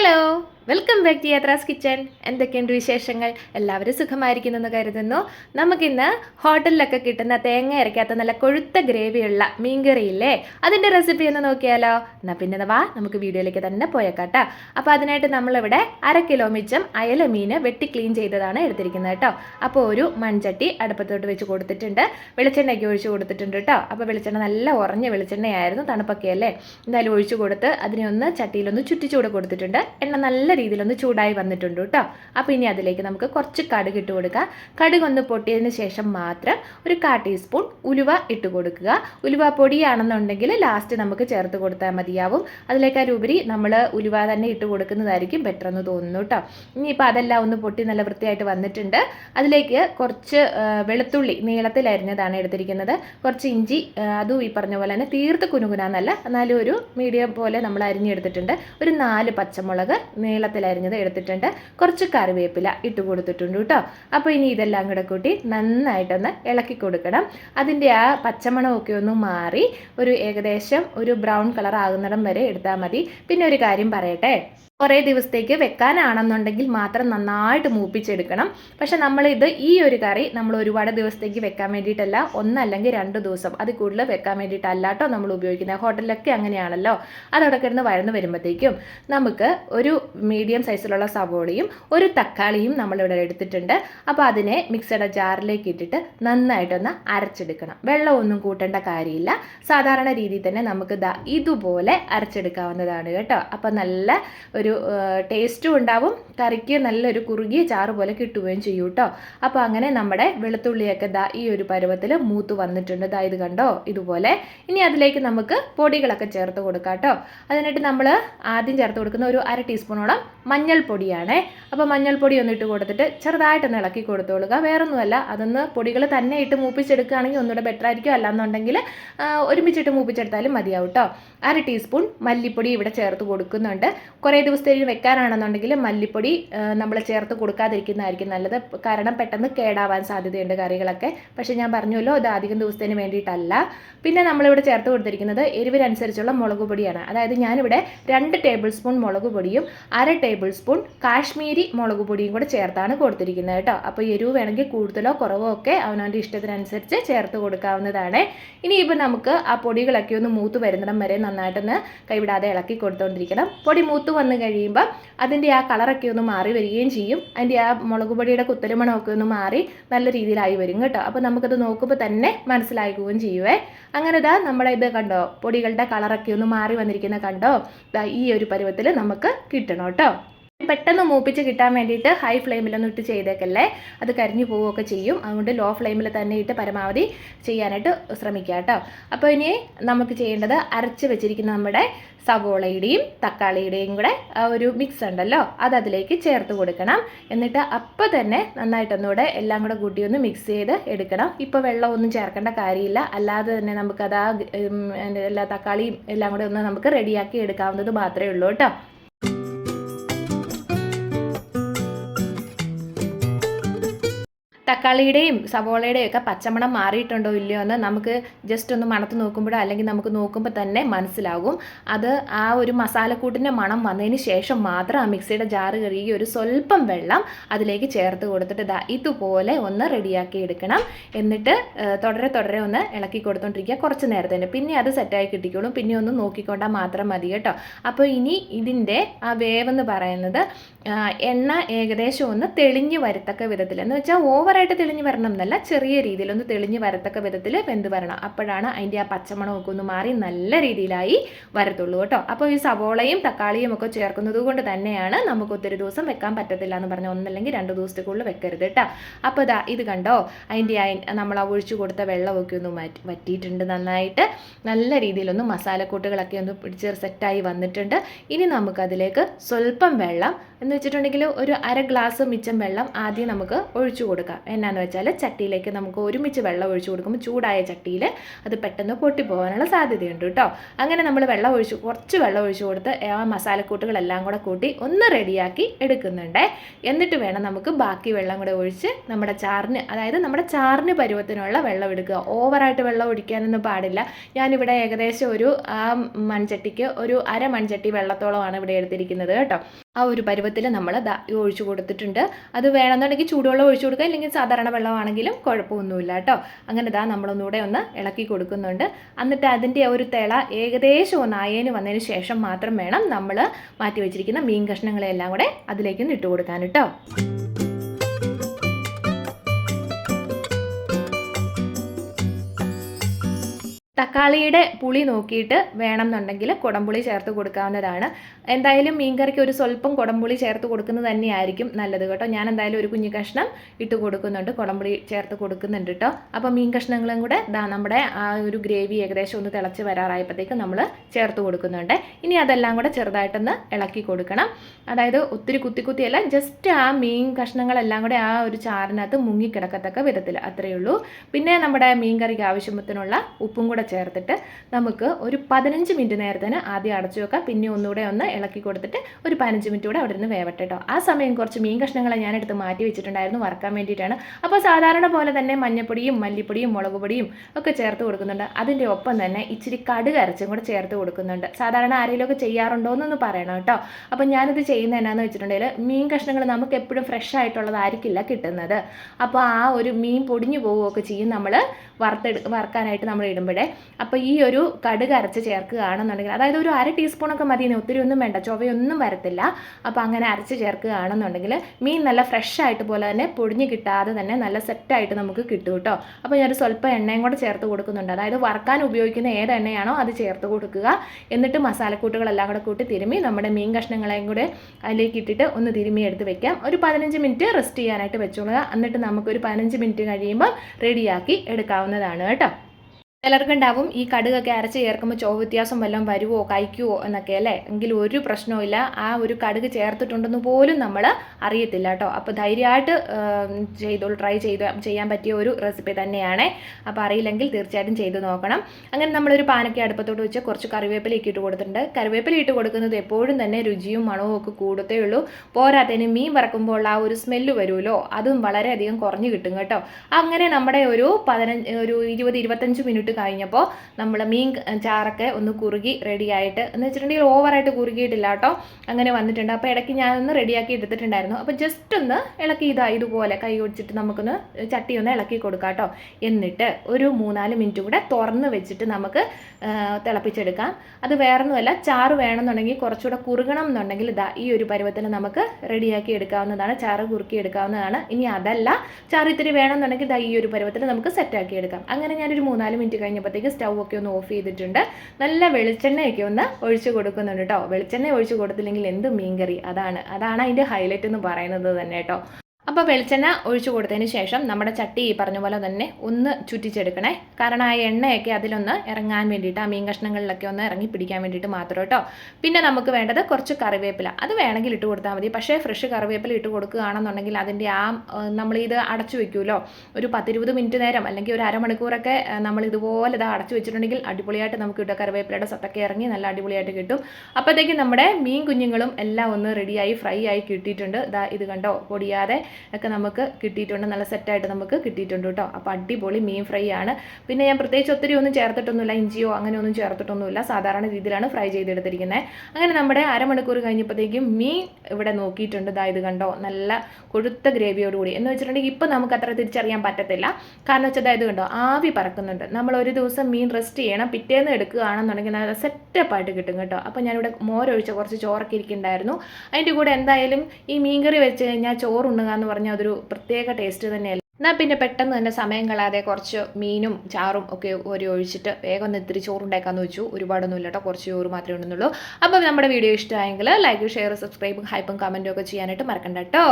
Hello welcome back to Yathra's kitchen എന്തൊക്കെയുണ്ട് വിശേഷങ്ങൾ? എല്ലാവരും സുഖമായിരിക്കുന്നെന്ന് കരുതുന്നു. നമുക്കിന്ന് ഹോട്ടലിലൊക്കെ കിട്ടുന്ന തേങ്ങ ഇറക്കാത്ത നല്ല കൊഴുത്ത ഗ്രേവിയുള്ള മീൻകറിയില്ലേ? അതിന്റെ റെസിപ്പി ഒന്ന് നോക്കിയാലോ? എന്നാൽ പിന്നെ വാ നമുക്ക് വീഡിയോയിലേക്ക് തന്നെ പോയേക്കാട്ടോ. അപ്പോൾ അതിനായിട്ട് നമ്മളിവിടെ അര കിലോ മിച്ചം അയല മീൻ വെട്ടി ക്ലീൻ ചെയ്തതാണ് എടുത്തിരിക്കുന്നത് കേട്ടോ. അപ്പോൾ ഒരു മൺചട്ടി അടുപ്പത്തോട്ട് വെച്ച് കൊടുത്തിട്ടുണ്ട്. വെളിച്ചെണ്ണയൊക്കെ ഒഴിച്ച് കൊടുത്തിട്ടുണ്ട് കേട്ടോ. അപ്പോൾ വെളിച്ചെണ്ണ നല്ല ഉറഞ്ഞ വെളിച്ചെണ്ണയായിരുന്നു തണുപ്പൊക്കെ അല്ലേ? എന്തായാലും ഒഴിച്ചു കൊടുത്ത് അതിനെ ഒന്ന് ചട്ടിയിലൊന്ന് ചുറ്റിച്ചൂടെ കൊടുത്തിട്ടുണ്ട്. എണ്ണ നല്ല രീതിയിലൊന്ന് ചൂടായി വന്നിട്ടുണ്ട് കേട്ടോ അപ്പോൾ ഇനി അതിലേക്ക് നമുക്ക് കുറച്ച് കടുക് ഇട്ട് കൊടുക്കുക കടുക് ഒന്ന് പൊട്ടിയതിന് ശേഷം മാത്രം ഒരു കാ ടീസ്പൂൺ ഉലുവ ഇട്ട് കൊടുക്കുക. ഉലുവ പൊടിയാണെന്നുണ്ടെങ്കിൽ ലാസ്റ്റ് നമുക്ക് ചേർത്ത് കൊടുത്താൽ മതിയാവും. അതിലേക്കാരുപരി നമ്മൾ ഉലുവ തന്നെ ഇട്ട് കൊടുക്കുന്നതായിരിക്കും ബെറ്റർ എന്ന് തോന്നുന്നു കേട്ടോ ഇനിയിപ്പോൾ അതെല്ലാം ഒന്ന് പൊട്ടി നല്ല വൃത്തിയായിട്ട് വന്നിട്ടുണ്ട്. അതിലേക്ക് കുറച്ച് വെളുത്തുള്ളി നീളത്തിലരിഞ്ഞതാണ് എടുത്തിരിക്കുന്നത്. കുറച്ച് ഇഞ്ചി അതും ഈ പറഞ്ഞ പോലെ തന്നെ തീർത്ത് കുനുകുനാന്നല്ല എന്നാലും ഒരു മീഡിയം പോലെ നമ്മൾ അരിഞ്ഞെടുത്തിട്ടുണ്ട്. ഒരു നാല് പച്ചമുളക് നീളത്തിൽ അരിഞ്ഞത് എടുത്തിട്ടുണ്ട്. കുറച്ച് കറിവേപ്പില ഇട്ട് കൊടുത്തിട്ടുണ്ട് കേട്ടോ. അപ്പോൾ ഇനി ഇതെല്ലാം കൂടെ കൂട്ടി നന്നായിട്ടൊന്ന് ഇളക്കി കൊടുക്കണം. അതിന്റെ ആ പച്ചമണമൊക്കെ ഒന്ന് മാറി ഒരു ഏകദേശം ഒരു ബ്രൗൺ കളർ ആകുന്നിടം വരെ എടുത്താൽ മതി. പിന്നെ ഒരു കാര്യം പറയട്ടെ. കുറേ ദിവസത്തേക്ക് വെക്കാനാണെന്നുണ്ടെങ്കിൽ മാത്രം നന്നായിട്ട് മൂപ്പിച്ചെടുക്കണം. പക്ഷെ നമ്മളിത് ഈ ഒരു കറി നമ്മൾ ഒരുപാട് ദിവസത്തേക്ക് വെക്കാൻ വേണ്ടിയിട്ടല്ല ഒന്നല്ലെങ്കിൽ രണ്ട് ദിവസം അത് കൂടുതൽ വെക്കാൻ വേണ്ടിയിട്ടല്ല കേട്ടോ നമ്മൾ ഉപയോഗിക്കുന്നത്. ഹോട്ടലിലൊക്കെ അങ്ങനെയാണല്ലോ. അതവിടെ കിടന്ന് വഴന്ന് വരുമ്പോഴത്തേക്കും നമുക്ക് ഒരു മീഡിയം സൈസിലുള്ള സവോളയും ഒരു തക്കാളിയും നമ്മളിവിടെ എടുത്തിട്ടുണ്ട്. അപ്പോൾ അതിനെ മിക്സിയുടെ ജാറിലേക്ക് ഇട്ടിട്ട് നന്നായിട്ടൊന്ന് അരച്ചെടുക്കണം. വെള്ളമൊന്നും കൂട്ടേണ്ട കാര്യമില്ല. സാധാരണ രീതിയിൽ തന്നെ നമുക്ക് ഇതുപോലെ അരച്ചെടുക്കാവുന്നതാണ് കേട്ടോ. അപ്പോൾ നല്ല ഒരു ടേസ്റ്റും ഉണ്ടാവും. കറിക്ക് നല്ലൊരു കുറുകിയ ചാറ് പോലെ കിട്ടുകയും ചെയ്യും കേട്ടോ അപ്പോൾ അങ്ങനെ നമ്മുടെ വെളുത്തുള്ളിയൊക്കെ ദാ ഈ ഒരു പരുവത്തിൽ മൂത്ത് വന്നിട്ടുണ്ട്. ദാ ഇത് കണ്ടോ? ഇതുപോലെ. ഇനി അതിലേക്ക് നമുക്ക് പൊടികളൊക്കെ ചേർത്ത് കൊടുക്കാം കേട്ടോ അതിനായിട്ട് നമ്മൾ ആദ്യം ചേർത്ത് കൊടുക്കുന്ന ഒരു അര ടീസ്പൂണോളം മഞ്ഞൾപ്പൊടിയാണ്. അപ്പോൾ മഞ്ഞൾപ്പൊടി ഒന്ന് ഇട്ട് കൊടുത്തിട്ട് ചെറുതായിട്ടൊന്ന് ഇളക്കി കൊടുത്തോളുക. വേറൊന്നുമല്ല അതൊന്ന് പൊടികൾ തന്നെ ഇട്ട് മൂപ്പിച്ചെടുക്കുകയാണെങ്കിൽ ഒന്നുകൂടെ ബെറ്റർ ആയിരിക്കും. അല്ലാന്നുണ്ടെങ്കിൽ ഒരുമിച്ചിട്ട് മൂപ്പിച്ചെടുത്താലും മതിയാവും കേട്ടോ അര ടീസ്പൂൺ മല്ലിപ്പൊടി ഇവിടെ ചേർത്ത് കൊടുക്കുന്നുണ്ട്. കുറേ ദിവസത്തേക്ക് വെക്കാനാണെന്നുണ്ടെങ്കിൽ മല്ലിപ്പൊടി നമ്മൾ ചേർത്ത് കൊടുക്കാതിരിക്കുന്നതായിരിക്കും നല്ലത്. കാരണം പെട്ടെന്ന് കേടാവാൻ സാധ്യതയുണ്ട് കറികളൊക്കെ. പക്ഷേ ഞാൻ പറഞ്ഞല്ലോ ഇത് അധികം ദിവസത്തിന് വേണ്ടിയിട്ടല്ല. പിന്നെ നമ്മളിവിടെ ചേർത്ത് കൊടുത്തിരിക്കുന്നത് എരിവിനനുസരിച്ചുള്ള മുളക് പൊടിയാണ്. അതായത് ഞാനിവിടെ രണ്ട് ടേബിൾ സ്പൂൺ മുളക് പൊടിയും അര ടേബിൾ സ്പൂൺ കാശ്മീരി മുളക് പൊടിയും കൂടെ ചേർത്താണ് കൊടുത്തിരിക്കുന്നത് കേട്ടോ. അപ്പോൾ എരിവ് വേണമെങ്കിൽ കൂടുതലോ കുറവോ ഒക്കെ അവനവന്റെ ഇഷ്ടത്തിനനുസരിച്ച് ചേർത്ത് കൊടുക്കാവുന്നതാണ്. ഇനിയിപ്പോൾ നമുക്ക് ആ പൊടികളൊക്കെ ഒന്ന് മൂത്ത് വരുന്നിടം വരെ നന്നായിട്ടൊന്ന് കൈവിടാതെ ഇളക്കി കൊടുത്തുകൊണ്ടിരിക്കണം പൊടി മൂത്ത് വന്നു കഴിയുമ്പോൾ അതിന്റെ ആ കളറൊക്കെ ഒന്ന് മാറി വരികയും ചെയ്യും. അതിന്റെ ആ മുളക് പൊടിയുടെ കുത്തലുമണമൊക്കെ ഒന്ന് മാറി നല്ല രീതിയിലായി വരും കേട്ടോ. അപ്പോൾ നമുക്കത് നോക്കുമ്പോൾ തന്നെ മനസ്സിലാകുകയും ചെയ്യുവേ. അങ്ങനെ ഇതാ നമ്മുടെ ഇത് കണ്ടോ? പൊടികളുടെ കളറൊക്കെ ഒന്ന് മാറി വന്നിരിക്കുന്ന കണ്ടോ? ഈ ഒരു പരുവത്തിൽ നമുക്ക് കിട്ടണം കേട്ടോ. പെട്ടെന്ന് മൂപ്പിച്ച് കിട്ടാൻ വേണ്ടിയിട്ട് ഹൈ ഫ്ലെയിമിലൊന്നും ഇട്ട് ചെയ്തേക്കല്ലേ. അത് കരിഞ്ഞു പോവുകയൊക്കെ ചെയ്യും. അതുകൊണ്ട് ലോ ഫ്ലെയിമിൽ തന്നെ ഇട്ട് പരമാവധി ചെയ്യാനായിട്ട് ശ്രമിക്കുക കേട്ടോ. അപ്പോൾ ഇനി നമുക്ക് ചെയ്യേണ്ടത് അരച്ച് വെച്ചിരിക്കുന്ന നമ്മുടെ സവോളയുടെയും തക്കാളിയുടെയും കൂടെ ഒരു മിക്സ് ഉണ്ടല്ലോ. അത് അതിലേക്ക് ചേർത്ത് കൊടുക്കണം. എന്നിട്ട് അപ്പോൾ തന്നെ നന്നായിട്ടൊന്നുകൂടെ എല്ലാം കൂടെ കൂട്ടി ഒന്ന് മിക്സ് ചെയ്ത് എടുക്കണം. ഇപ്പോൾ വെള്ളമൊന്നും ചേർക്കേണ്ട കാര്യമില്ല. അല്ലാതെ തന്നെ നമുക്കത് ആ എല്ലാ തക്കാളിയും എല്ലാം കൂടെ ഒന്ന് നമുക്ക് റെഡിയാക്കി എടുക്കാവുന്നത് മാത്രമേ ഉള്ളൂ കേട്ടോ. തക്കാളിയുടെയും സവോളയുടെയും ഒക്കെ പച്ചമണം മാറിയിട്ടുണ്ടോ ഇല്ലയോ എന്ന് നമുക്ക് ജസ്റ്റ് ഒന്ന് മണത്ത് നോക്കുമ്പോഴോ അല്ലെങ്കിൽ നമുക്ക് നോക്കുമ്പോൾ തന്നെ മനസ്സിലാകും. അത് ആ ഒരു മസാലക്കൂട്ടിന്റെ മണം വന്നതിന് ശേഷം മാത്രം ആ മിക്സിയുടെ ജാറ് കഴുകി ഒരു സ്വല്പം വെള്ളം അതിലേക്ക് ചേർത്ത് കൊടുത്തിട്ട് ഇതാ ഇതുപോലെ ഒന്ന് റെഡിയാക്കി എടുക്കണം. എന്നിട്ട് തുടരെ തുടരെ ഒന്ന് ഇളക്കി കൊടുത്തോണ്ടിരിക്കുക കുറച്ച് നേരത്തേന്. പിന്നെ അത് സെറ്റായി കിട്ടിക്കോളും. പിന്നെ ഒന്ന് നോക്കിക്കൊണ്ടാൽ മാത്രം മതി കേട്ടോ. അപ്പോൾ ഇനി ഇതിന്റെ ആ വേവെന്ന് പറയുന്നത് എണ്ണ ഏകദേശം ഒന്ന് തെളിഞ്ഞു വരത്തക്ക വിധത്തിൽ എന്ന് വെച്ചാൽ ഓവറായിട്ട് തെളിഞ്ഞു വരണം എന്നല്ല ചെറിയ രീതിയിൽ ഒന്ന് തെളിഞ്ഞ് വരത്തക്ക വിധത്തിൽ വെന്ത് വരണം. അപ്പോഴാണ് അതിന്റെ ആ പച്ചമണമൊക്കെ ഒന്ന് മാറി നല്ല രീതിയിലായി വരത്തുള്ളൂ കേട്ടോ. അപ്പോൾ ഈ സവോളയും തക്കാളിയും ഒക്കെ ചേർക്കുന്നത് കൊണ്ട് തന്നെയാണ് നമുക്ക് ഒത്തിരി ദിവസം വെക്കാൻ പറ്റത്തില്ല എന്ന് പറഞ്ഞാൽ ഒന്നല്ലെങ്കിൽ രണ്ട് ദിവസത്തേക്കുള്ളിൽ വെക്കരുത് കേട്ടോ. അപ്പോൾ ഇതാ ഇത് കണ്ടോ? അതിന്റെ നമ്മൾ ആ ഒഴിച്ചു കൊടുത്ത വെള്ളമൊക്കെ ഒന്ന് മാറ്റി വറ്റിയിട്ടുണ്ട് നന്നായിട്ട്. നല്ല രീതിയിലൊന്ന് മസാലക്കൂട്ടുകളൊക്കെ ഒന്ന് പിടിച്ച് സെറ്റായി വന്നിട്ടുണ്ട്. ഇനി നമുക്കതിലേക്ക് സ്വല്പം വെള്ളം എന്ന് വെച്ചിട്ടുണ്ടെങ്കിൽ ഒരു അര ഗ്ലാസ് മിച്ചം വെള്ളം ആദ്യം നമുക്ക് ഒഴിച്ചു കൊടുക്കാം എന്നാന്ന് വെച്ചാൽ ചട്ടിയിലേക്ക് നമുക്ക് ഒരുമിച്ച് വെള്ളം ഒഴിച്ചു കൊടുക്കുമ്പോൾ ചൂടായ ചട്ടിയിൽ അത് പെട്ടെന്ന് പൊട്ടിപ്പോകാനുള്ള സാധ്യതയുണ്ട് കേട്ടോ. അങ്ങനെ നമ്മൾ വെള്ളം ഒഴിച്ചു കുറച്ച് വെള്ളം ഒഴിച്ചു കൊടുത്ത് ആ മസാലക്കൂട്ടുകളെല്ലാം കൂടെ കൂട്ടി ഒന്ന് റെഡിയാക്കി എടുക്കുന്നുണ്ട്. എന്നിട്ട് വേണം നമുക്ക് ബാക്കി വെള്ളം കൂടെ ഒഴിച്ച് നമ്മുടെ ചാറിന് അതായത് നമ്മുടെ ചാറിന് പരുവത്തിനുള്ള വെള്ളം എടുക്കുക. ഓവറായിട്ട് വെള്ളം ഒഴിക്കാനൊന്നും പാടില്ല. ഞാനിവിടെ ഏകദേശം ഒരു ആ മൺചട്ടിക്ക് ഒരു അര മൺചട്ടി വെള്ളത്തോളമാണ് ഇവിടെ എടുത്തിരിക്കുന്നത് കേട്ടോ. ആ ഒരു പരുവത്തിൽ നമ്മൾ ഒഴിച്ചു കൊടുത്തിട്ടുണ്ട്. അത് വേണമെന്നുണ്ടെങ്കിൽ ചൂടുവെള്ളം ഒഴിച്ചു കൊടുക്കുക. അല്ലെങ്കിൽ സാധാരണ വെള്ളമാണെങ്കിലും കുഴപ്പമൊന്നുമില്ല കേട്ടോ. അങ്ങനെ ഇതാ നമ്മളൊന്നുകൂടെ ഒന്ന് ഇളക്കി കൊടുക്കുന്നുണ്ട്. എന്നിട്ട് അതിന്റെ ഒരു തിള ഏകദേശം ഒന്ന് ആയതിന് വന്നതിന് ശേഷം മാത്രം വേണം നമ്മൾ മാറ്റി വെച്ചിരിക്കുന്ന മീൻ കഷ്ണങ്ങളെല്ലാം കൂടെ അതിലേക്ക് ഒന്ന് ഇട്ട് കൊടുക്കാൻ കേട്ടോ. തക്കാളിയുടെ പുളി നോക്കിയിട്ട് വേണമെന്നുണ്ടെങ്കിൽ കുടംപുളി ചേർത്ത് കൊടുക്കാവുന്നതാണ്. എന്തായാലും മീൻകറിക്ക് ഒരു സ്വല്പം കുടംപുളി ചേർത്ത് കൊടുക്കുന്നത് തന്നെയായിരിക്കും നല്ലത് കേട്ടോ. ഞാൻ എന്തായാലും ഒരു കുഞ്ഞു കഷ്ണം ഇട്ട് കൊടുക്കുന്നുണ്ട്. കുടംപുളി ചേർത്ത് കൊടുക്കുന്നുണ്ട് കേട്ടോ. അപ്പോൾ മീൻ കഷ്ണങ്ങളും കൂടെ ദാ നമ്മുടെ ആ ഒരു ഗ്രേവി ഏകദേശം ഒന്ന് തിളച്ച് വരാറായപ്പോഴത്തേക്ക് നമ്മൾ ചേർത്ത് കൊടുക്കുന്നുണ്ട്. ഇനി അതെല്ലാം കൂടെ ചെറുതായിട്ടൊന്ന് ഇളക്കി കൊടുക്കണം. അതായത് ഒത്തിരി കുത്തി കുത്തിയല്ല ജസ്റ്റ് ആ മീൻ കഷ്ണങ്ങളെല്ലാം കൂടെ ആ ഒരു ചാറിനകത്ത് മുങ്ങിക്കിടക്കത്തക്ക വിധത്തിൽ അത്രയേ ഉള്ളൂ. പിന്നെ നമ്മുടെ മീൻ കറിക്ക് ആവശ്യത്തിനുള്ള ഉപ്പും കൂടെ ചേർത്തിട്ട് നമുക്ക് ഒരു പതിനഞ്ച് മിനിറ്റ് നേരത്തിന് ആദ്യം അടച്ചു വെക്കാം. പിന്നെ ഒന്നുകൂടെ ഒന്ന് ഇളക്കി കൊടുത്തിട്ട് ഒരു പതിനഞ്ച് മിനിറ്റ് കൂടെ അവിടെ നിന്ന് വേവട്ടെ കേട്ടോ ആ സമയം കുറച്ച് മീൻ കഷ്ണങ്ങളെ ഞാനെടുത്ത് മാറ്റി വെച്ചിട്ടുണ്ടായിരുന്നു വറക്കാൻ വേണ്ടിയിട്ടാണ്. അപ്പോൾ സാധാരണ പോലെ തന്നെ മഞ്ഞപ്പൊടിയും മല്ലിപ്പൊടിയും മുളക് പൊടിയും ഒക്കെ ചേർത്ത് കൊടുക്കുന്നുണ്ട്. അതിന്റെ ഒപ്പം തന്നെ ഇച്ചിരി കടുക് അരച്ചും കൂടെ ചേർത്ത് കൊടുക്കുന്നുണ്ട്. സാധാരണ ആരെങ്കിലുമൊക്കെ ചെയ്യാറുണ്ടോ എന്നൊന്ന് പറയണം കേട്ടോ അപ്പം ഞാനിത് ചെയ്യുന്നത് എന്നാന്ന് വെച്ചിട്ടുണ്ടെങ്കിൽ മീൻ കഷ്ണങ്ങൾ നമുക്ക് എപ്പോഴും ഫ്രഷ് ആയിട്ടുള്ളതായിരിക്കില്ല കിട്ടുന്നത്. അപ്പോൾ ആ ഒരു മീൻ പൊടിഞ്ഞു പോവുകയൊക്കെ ചെയ്യും നമ്മൾ വറുത്തെടു വറുക്കാനായിട്ട് നമ്മൾ ഇടുമ്പോഴേ. അപ്പോൾ ഈ ഒരു കടുക് അരച്ച് ചേർക്കുകയാണെന്നുണ്ടെങ്കിൽ അതായത് ഒരു അര ടീസ്പൂണൊക്കെ മതി ഒത്തിരി ഒന്നും വേണ്ട ചൊവയൊന്നും വരത്തില്ല. അപ്പോൾ അങ്ങനെ അരച്ച് ചേർക്കുകയാണെന്നുണ്ടെങ്കിൽ മീൻ നല്ല ഫ്രഷ് ആയിട്ട് പോലെ തന്നെ പൊടിഞ്ഞ് കിട്ടാതെ തന്നെ നല്ല സെറ്റായിട്ട് നമുക്ക് കിട്ടും കേട്ടോ അപ്പോൾ ഞാനൊരു സ്വല്പം എണ്ണയും കൂടെ ചേർത്ത് കൊടുക്കുന്നുണ്ട്. അതായത് വറുക്കാൻ ഉപയോഗിക്കുന്ന ഏത് എണ്ണയാണോ അത് ചേർത്ത് കൊടുക്കുക. എന്നിട്ട് മസാലക്കൂട്ടുകളെല്ലാം കൂടെ കൂട്ടി തിരുമ്മി നമ്മുടെ മീൻ കഷ്ണങ്ങളെയും കൂടെ അതിലേക്ക് ഇട്ടിട്ട് ഒന്ന് തിരുമ്മി എടുത്ത് വെക്കാം. ഒരു പതിനഞ്ച് മിനിറ്റ് റെസ്റ്റ് ചെയ്യാനായിട്ട് വെച്ചോളുക. എന്നിട്ട് നമുക്കൊരു പതിനഞ്ച് മിനിറ്റ് കഴിയുമ്പോൾ റെഡിയാക്കി എടുക്കാവുന്നതാണ് കേട്ടോ. ചിലർക്കുണ്ടാവും ഈ കടുകൊക്കെ അരച്ച് ചേർക്കുമ്പോൾ ചോ വ്യത്യാസം വല്ലതും വരുമോ കഴിക്കുമോ എന്നൊക്കെ അല്ലേ? എങ്കിൽ ഒരു പ്രശ്നവും ആ ഒരു കടുക് ചേർത്തിട്ടുണ്ടെന്ന് പോലും നമ്മൾ അറിയത്തില്ല കേട്ടോ. അപ്പോൾ ധൈര്യമായിട്ട് ചെയ്തോളൂ ട്രൈ ചെയ്ത് ചെയ്യാൻ പറ്റിയ ഒരു റെസിപ്പി തന്നെയാണ്. അപ്പോൾ അറിയില്ലെങ്കിൽ തീർച്ചയായിട്ടും ചെയ്ത് നോക്കണം. അങ്ങനെ നമ്മളൊരു പാനൊക്കെ അടുപ്പത്തോട്ട് വെച്ച് കുറച്ച് കറിവേപ്പില ഇട്ട് കൊടുത്തിട്ടുണ്ട്. കറിവേപ്പില ഇട്ട് കൊടുക്കുന്നത് എപ്പോഴും തന്നെ രുചിയും മണവും ഒക്കെ കൂടത്തേ ഉള്ളൂ. പോരാത്തതിന് മീൻ വറക്കുമ്പോൾ ആ ഒരു സ്മെല്ല് വരുമല്ലോ? അതും വളരെയധികം കുറഞ്ഞു കിട്ടും കേട്ടോ. അങ്ങനെ നമ്മുടെ ഒരു പതിനഞ്ച് ഒരു ഇരുപത് ഇരുപത്തഞ്ച് മിനിറ്റ് ഇട്ട് കഴിഞ്ഞപ്പോൾ നമ്മൾ മീൻ ചാറൊക്കെ ഒന്ന് കുറുകി റെഡിയായിട്ട് എന്ന് വെച്ചിട്ടുണ്ടെങ്കിൽ ഓവറായിട്ട് കുറുകിയിട്ടില്ല കേട്ടോ. അങ്ങനെ വന്നിട്ടുണ്ട്. അപ്പോൾ ഇടയ്ക്ക് ഞാനൊന്ന് റെഡിയാക്കി എടുത്തിട്ടുണ്ടായിരുന്നു. അപ്പോൾ ജസ്റ്റ് ഒന്ന് ഇളക്കി ഇതാ ഇതുപോലെ കൈ ഒടിച്ചിട്ട് നമുക്കൊന്ന് ചട്ടി ഒന്ന് ഇളക്കി കൊടുക്കാം കേട്ടോ. എന്നിട്ട് ഒരു മൂന്നാൽ മിനിറ്റ് കൂടെ തുറന്ന് വെച്ചിട്ട് നമുക്ക് തിളപ്പിച്ചെടുക്കാം. അത് വേറൊന്നുമല്ല ചാറ് വേണമെന്നുണ്ടെങ്കിൽ കുറച്ചുകൂടെ കുറുകണം എന്നുണ്ടെങ്കിൽ ഇതാ ഈ ഒരു പരുവത്തിന് നമുക്ക് റെഡിയാക്കി എടുക്കാവുന്നതാണ്. ചാറ് കുറുക്കി എടുക്കാവുന്നതാണ്. ഇനി അതല്ല ചാറ് ഇത്തിരി വേണമെന്നുണ്ടെങ്കിൽ ഇതാ ഈ ഒരു പരുവത്തിന് നമുക്ക് സെറ്റാക്കി എടുക്കാം. അങ്ങനെ ഞാനൊരു മൂന്നാൽ മിനിറ്റ് കഴിഞ്ഞപ്പോഴത്തേക്ക് സ്റ്റൗ ഒക്കെ ഒന്ന് ഓഫ് ചെയ്തിട്ടുണ്ട്. നല്ല വെളിച്ചെണ്ണയൊക്കെ ഒന്ന് ഒഴിച്ച് കൊടുക്കുന്നുണ്ട് കേട്ടോ വെളിച്ചെണ്ണ ഒഴിച്ച് കൊടുത്തില്ലെങ്കിൽ എന്ത് മീൻകറി? അതാണ്. അതാണ് അതിന്റെ ഹൈലൈറ്റ് എന്ന് പറയുന്നത് തന്നെ കേട്ടോ അപ്പോൾ വെളിച്ചെണ്ണ ഒഴിച്ചു കൊടുത്തതിന് ശേഷം നമ്മുടെ ചട്ടി ഈ പറഞ്ഞ പോലെ തന്നെ ഒന്ന് ചുറ്റിച്ചെടുക്കണേ. കാരണം ആ എണ്ണയൊക്കെ അതിലൊന്ന് ഇറങ്ങാൻ വേണ്ടിയിട്ട് ആ മീൻ കഷ്ണങ്ങളിലൊക്കെ ഒന്ന് ഇറങ്ങി പിടിക്കാൻ വേണ്ടിയിട്ട് മാത്രം കേട്ടോ. പിന്നെ നമുക്ക് വേണ്ടത് കുറച്ച് കറിവേപ്പില. അത് വേണമെങ്കിൽ ഇട്ട് കൊടുത്താൽ മതി. പക്ഷേ ഫ്രഷ് കറിവേപ്പില ഇട്ട് കൊടുക്കുകയാണെന്നുണ്ടെങ്കിൽ അതിന്റെ ആ നമ്മളിത് അടച്ചു വെക്കുമല്ലോ. ഒരു പത്തിരുപത് മിനിറ്റ് നേരം അല്ലെങ്കിൽ ഒരു അരമണിക്കൂറൊക്കെ നമ്മൾ ഇതുപോലെ ഇത് അടച്ചു വെച്ചിട്ടുണ്ടെങ്കിൽ അടിപൊളിയായിട്ട് നമുക്ക് ഇട്ട കറിവേപ്പിലയുടെ സത്തൊക്കെ ഇറങ്ങി നല്ല അടിപൊളിയായിട്ട് കിട്ടും. അപ്പോഴത്തേക്കും നമ്മുടെ മീൻ കുഞ്ഞുങ്ങളും എല്ലാം ഒന്ന് റെഡിയായി ഫ്രൈ ആയി കിട്ടിയിട്ടുണ്ട്. ഇതാ ഇത് കണ്ടോ പൊടിയാതെ. ഒക്കെ നമുക്ക് കിട്ടിയിട്ടുണ്ട്. നല്ല സെറ്റായിട്ട് നമുക്ക് കിട്ടിയിട്ടുണ്ട് കേട്ടോ. അപ്പോൾ അടിപൊളി മീൻ ഫ്രൈ ആണ്. പിന്നെ ഞാൻ പ്രത്യേകിച്ച് ഒത്തിരി ഒന്നും ചേർത്തിട്ടൊന്നുമില്ല. ഇഞ്ചിയോ അങ്ങനെ ഒന്നും ചേർത്തിട്ടൊന്നുമില്ല. സാധാരണ രീതിയിലാണ് ഫ്രൈ ചെയ്തെടുത്തിരിക്കുന്നത് അങ്ങനെ നമ്മുടെ അരമണിക്കൂർ കഴിഞ്ഞപ്പോഴത്തേക്കും മീൻ ഇവിടെ നോക്കിയിട്ടുണ്ട്. ഇതായത് കണ്ടോ? നല്ല കൊഴുത്ത ഗ്രേവിയോടുകൂടി എന്ന് വെച്ചിട്ടുണ്ടെങ്കിൽ ഇപ്പോൾ നമുക്ക് അത്ര തിരിച്ചറിയാൻ പറ്റത്തില്ല. കാരണം വെച്ചാൽ അതായത് കണ്ടോ? ആവി പറക്കുന്നുണ്ട്. നമ്മൾ ഒരു ദിവസം മീൻ റെസ്റ്റ് ചെയ്യണം. പിറ്റേന്ന് എടുക്കുകയാണെന്നുണ്ടെങ്കിൽ നല്ല സെറ്റപ്പായിട്ട് കിട്ടും കേട്ടോ. അപ്പോൾ ഞാനിവിടെ മോരൊഴിച്ച കുറച്ച് ചോറൊക്കെ ഇരിക്കുന്നുണ്ടായിരുന്നു. അതിന്റെ കൂടെ എന്തായാലും ഈ മീൻകറി വെച്ച് കഴിഞ്ഞാൽ ചോറുണ്ണുക എന്ന് പറഞ്ഞാൽ അതൊരു പ്രത്യേക ടേസ്റ്റ് തന്നെയല്ല? എന്നാൽ പിന്നെ പെട്ടെന്ന് തന്നെ സമയം കളയാതെ കുറച്ച് മീനും ചാറും ഒക്കെ ഒരു ഒഴിച്ചിട്ട് വേഗം ഒന്ന് ഇത്തിരി ചോറുണ്ടാക്കാമെന്ന് വെച്ചു. ഒരുപാടൊന്നും ഇല്ല കേട്ടോ കുറച്ച് ചോറ് മാത്രമേ ഉണ്ടെന്നുള്ളൂ അപ്പോൾ നമ്മുടെ വീഡിയോ ഇഷ്ടമായെങ്കിൽ ലൈക്ക് ഷെയർ സബ്സ്ക്രൈബും ഹൈപ്പും കമന്റും ഒക്കെ ചെയ്യാനായിട്ട് മറക്കണ്ട കേട്ടോ.